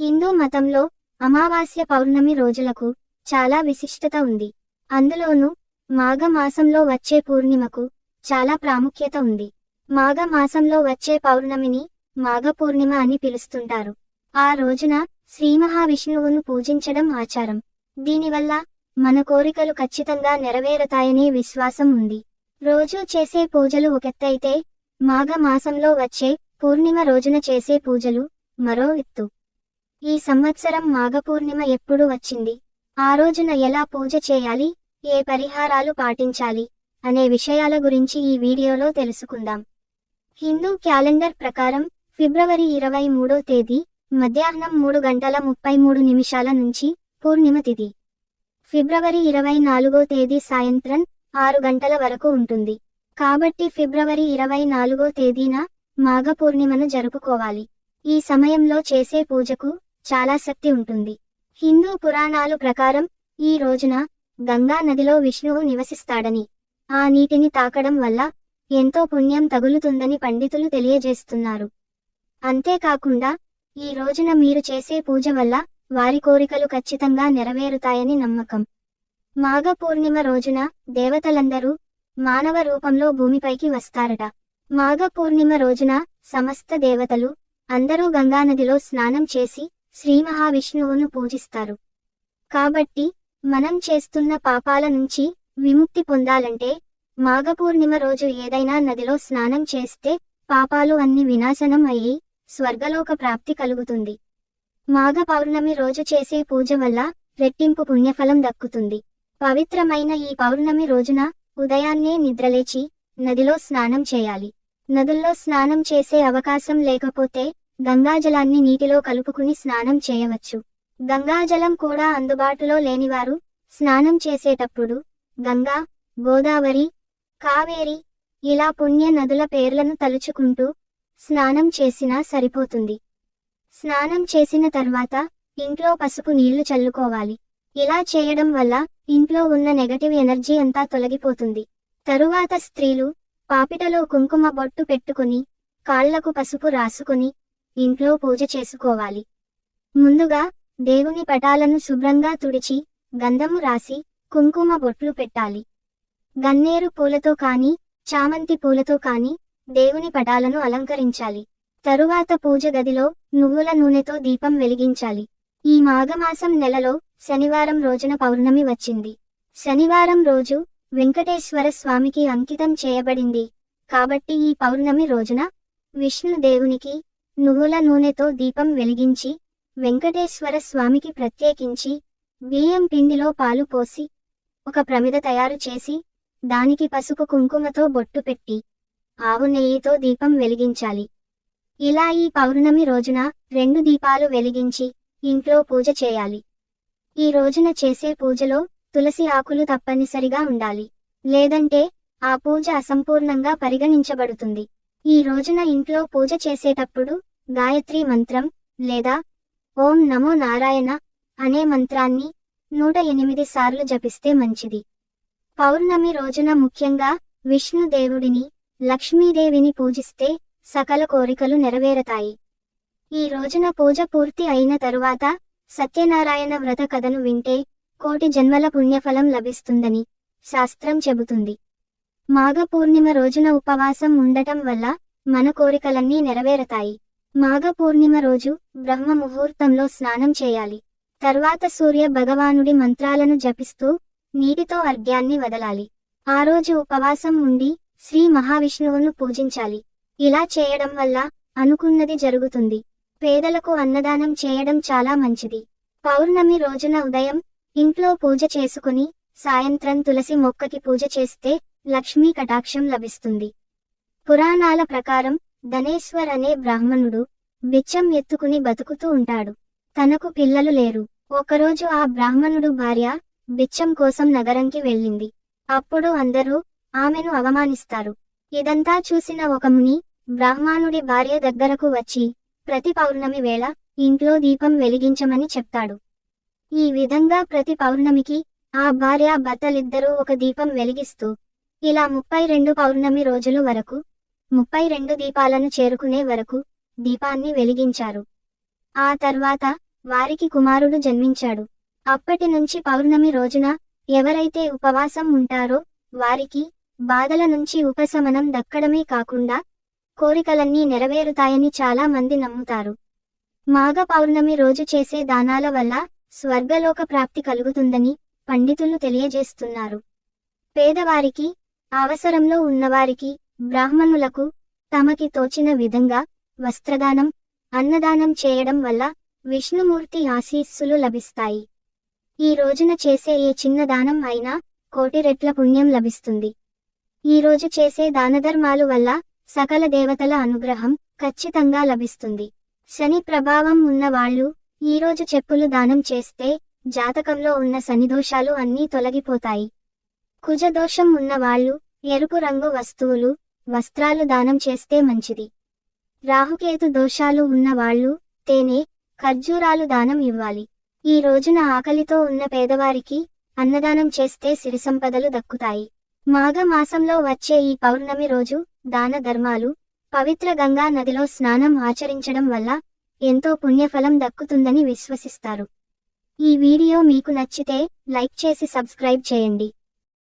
హిందూ మతంలో అమావాస్య పౌర్ణమి రోజులకు చాలా విశిష్టత ఉంది. అందులోనూ మాఘమాసంలో వచ్చే పూర్ణిమకు చాలా ప్రాముఖ్యత ఉంది. మాఘమాసంలో వచ్చే పౌర్ణమిని మాఘ పూర్ణిమ అని పిలుస్తుంటారు. ఆ రోజున శ్రీ మహావిష్ణువును పూజించడం ఆచారం. దీనివల్ల మన కోరికలు ఖచ్చితంగా నెరవేరుతాయనే విశ్వాసం ఉంది. రోజూ చేసే పూజలు ఒకెత్తైతే మాఘ మాసంలో వచ్చే పూర్ణిమ రోజున చేసే పూజలు మరో ఎత్తు. ఈ సంవత్సరం మాఘపూర్ణిమ ఎప్పుడు వచ్చింది. ఆ రోజున ఎలా పూజ చేయాలి? ఏ పరిహారాలు పాటించాలి? అనే విషయాల గురించి ఈ వీడియోలో తెలుసుకుందాం. హిందూ క్యాలెండర్ ప్రకారం ఫిబ్రవరి ఇరవై మూడో తేదీ మధ్యాహ్నం మూడు గంటల ముప్పై మూడు నిమిషాల నుంచి పూర్ణిమ తిథి. ఫిబ్రవరి ఇరవై నాలుగో తేదీ సాయంత్రం ఆరు గంటల వరకు ఉంటుంది. కాబట్టి ఫిబ్రవరి ఇరవై నాలుగో తేదీన మాఘ పూర్ణిమను జరుపుకోవాలి. ఈ సమయంలో చేసే పూజకు చాలా శక్తి ఉంటుంది. హిందూ పురాణాలు ప్రకారం ఈ రోజున గంగా నదిలో విష్ణువు నివసిస్తాడని ఆ నీటిని తాకడం వల్ల ఎంతో పుణ్యం తగులుతుందని పండితులు తెలియజేస్తున్నారు. అంతేకాకుండా ఈ రోజున మీరు చేసే పూజ వల్ల వారి కోరికలు ఖచ్చితంగా నెరవేరుతాయని నమ్మకం. మాఘ పూర్ణిమ రోజున దేవతలందరూ మానవ రూపంలో భూమిపైకి వస్తారట. మాఘ పూర్ణిమ రోజున సమస్త దేవతలు అందరూ గంగానదిలో స్నానం చేసి శ్రీ మహావిష్ణువును పూజిస్తారు. కాబట్టి మనం చేస్తున్న పాపాల నుంచి విముక్తి పొందాలంటే మాఘపూర్ణిమ రోజు ఏదైనా నదిలో స్నానం చేస్తే పాపాలు అన్ని వినాశనం అయ్యి స్వర్గలోక ప్రాప్తి కలుగుతుంది. మాఘ పౌర్ణమి రోజు చేసే పూజ వల్ల రెట్టింపు పుణ్యఫలం దక్కుతుంది. పవిత్రమైన ఈ పౌర్ణమి రోజున ఉదయాన్నే నిద్రలేచి నదిలో స్నానం చేయాలి. నదుల్లో స్నానం చేసే అవకాశం లేకపోతే గంగాజలాన్ని నీటిలో కలుపుకుని స్నానం చేయవచ్చు. గంగాజలం కూడా అందుబాటులో లేనివారు స్నానం చేసేటప్పుడు గంగా గోదావరి కావేరి ఇలా పుణ్య నదుల పేర్లను తలుచుకుంటూ స్నానం చేసినా సరిపోతుంది. స్నానం చేసిన తర్వాత ఇంట్లో పసుపు నీళ్ళు చల్లుకోవాలి. ఇలా చేయడం వల్ల ఇంట్లో ఉన్న నెగటివ్ ఎనర్జీ అంతా తొలగిపోతుంది. తరువాత స్త్రీలు పాపిటలో కుంకుమ బొట్టు పెట్టుకుని కాళ్ళకు పసుపు రాసుకుని ఇంట్లో పూజ చేసుకోవాలి. ముందుగా దేవుని పటాలను శుభ్రంగా తుడిచి గంధము రాసి కుంకుమ బొట్లు పెట్టాలి. గన్నేరు పూలతో కాని చామంతి పూలతో కాని దేవుని పటాలను అలంకరించాలి. తరువాత పూజ గదిలో నువ్వుల నూనెతో దీపం వెలిగించాలి. ఈ మాఘమాసం నెలలో శనివారం రోజున పౌర్ణమి వచ్చింది. శనివారం రోజు వెంకటేశ్వర స్వామికి అంకితం చేయబడింది. కాబట్టి ఈ పౌర్ణమి రోజున విష్ణుదేవునికి నువ్వుల నూనెతో దీపం వెలిగించి వెంకటేశ్వర స్వామికి ప్రత్యేకించి బియ్యం పిండిలో పాలు పోసి ఒక ప్రమిద తయారు చేసి దానికి పసుపు కుంకుమతో బొట్టు పెట్టి ఆవు నెయ్యితో దీపం వెలిగించాలి. ఇలా ఈ పౌర్ణమి రోజున రెండు దీపాలు వెలిగించి ఇంట్లో పూజ చేయాలి. ఈ రోజున చేసే పూజలో తులసి ఆకులు తప్పనిసరిగా ఉండాలి. లేదంటే ఆ పూజ అసంపూర్ణంగా పరిగణించబడుతుంది. ఈ రోజున ఇంట్లో పూజ చేసేటప్పుడు గాయత్రి మంత్రం లేదా ఓం నమో నారాయణ అనే మంత్రాన్ని నూట ఎనిమిది సార్లు జపిస్తే మంచిది. పౌర్ణమి రోజున ముఖ్యంగా విష్ణుదేవుడిని లక్ష్మీదేవిని పూజిస్తే సకల కోరికలు నెరవేరతాయి. ఈ రోజున పూజ పూర్తి అయిన తరువాత సత్యనారాయణ వ్రత కథను వింటే కోటి జన్మల పుణ్యఫలం లభిస్తుందని శాస్త్రం చెబుతుంది. మాఘ పూర్ణిమ రోజున ఉపవాసం ఉండటం వల్ల మన కోరికలన్నీ నెరవేరతాయి. మాఘ పూర్ణిమ రోజు బ్రహ్మ ముహూర్తంలో స్నానం చేయాలి. తర్వాత సూర్య భగవానుడి మంత్రాలను జపిస్తూ నీటితో అర్ఘ్యాన్ని వదలాలి. ఆ రోజు ఉపవాసం ఉండి శ్రీ మహావిష్ణువును పూజించాలి. ఇలా చేయడం వల్ల అనుకున్నది జరుగుతుంది. పేదలకు అన్నదానం చేయడం చాలా మంచిది. పౌర్ణమి రోజున ఉదయం ఇంట్లో పూజ చేసుకుని సాయంత్రం తులసి మొక్కకి పూజ చేస్తే లక్ష్మీ కటాక్షం లభిస్తుంది. పురాణాల ప్రకారం ధనేశ్వర్ అనే బ్రాహ్మణుడు బిచ్చం ఎత్తుకుని బతుకుతూ ఉంటాడు. తనకు పిల్లలు లేరు. ఒకరోజు ఆ బ్రాహ్మణుడు భార్య బిచ్చం కోసం నగరంకి వెళ్ళింది. అప్పుడు అందరూ ఆమెను అవమానిస్తారు. ఇదంతా చూసిన ఒక ముని బ్రాహ్మణుడి భార్య దగ్గరకు వచ్చి ప్రతి పౌర్ణమి వేళ ఇంట్లో దీపం వెలిగించమని చెప్తాడు. ఈ విధంగా ప్రతి పౌర్ణమికి ఆ భార్య భర్తలిద్దరూ ఒక దీపం వెలిగిస్తూ ఇలా ముప్పై రెండు పౌర్ణమి రోజులు వరకు ముప్పై రెండు దీపాలను చేరుకునే వరకు దీపాన్ని వెలిగించారు. ఆ తర్వాత వారికి కుమారుడు జన్మించాడు. అప్పటి నుంచి పౌర్ణమి రోజున ఎవరైతే ఉపవాసం ఉంటారో వారికి బాధల నుంచి ఉపశమనం దక్కడమే కాకుండా కోరికలన్నీ నెరవేరుతాయని చాలా మంది నమ్ముతారు. మాఘ పౌర్ణమి రోజు చేసే దానాల వల్ల స్వర్గలోక ప్రాప్తి కలుగుతుందని పండితులు తెలియజేస్తున్నారు. పేదవారికి అవసరంలో ఉన్నవారికి బ్రాహ్మణులకు తమకి తోచిన విధంగా వస్త్రదానం అన్నదానం చేయడం వల్ల విష్ణుమూర్తి ఆశీస్సులు లభిస్తాయి. ఈ రోజున చేసే ఏ చిన్న దానం అయినా కోటి రెట్ల పుణ్యం లభిస్తుంది. ఈ రోజు చేసే దానధర్మాలు వల్ల సకల దేవతల అనుగ్రహం ఖచ్చితంగా లభిస్తుంది. శని ప్రభావం ఉన్న వాళ్ళు ఈ రోజు చెప్పులు దానం చేస్తే జాతకంలో ఉన్న శనిదోషాలు అన్నీ తొలగిపోతాయి. కుజదోషం ఉన్నవాళ్ళు ఎరుపు రంగు వస్తువులు వస్త్రాలు దానం చేస్తే మంచిది. రాహుకేతు దోషాలు ఉన్న వాళ్ళు తేనె ఖర్జూరాలు దానం ఇవ్వాలి. ఈ రోజున ఆకలితో ఉన్న పేదవారికి అన్నదానం చేస్తే సిరి సంపదలు దక్కుతాయి. మాఘ మాసంలో వచ్చే ఈ పౌర్ణమి రోజు దాన ధర్మాలు పవిత్ర గంగా నదిలో స్నానం ఆచరించడం వల్ల ఎంతో పుణ్యఫలం దక్కుతుందని విశ్వసిస్తారు. ఈ వీడియో మీకు నచ్చితే లైక్ చేసి సబ్స్క్రైబ్ చేయండి.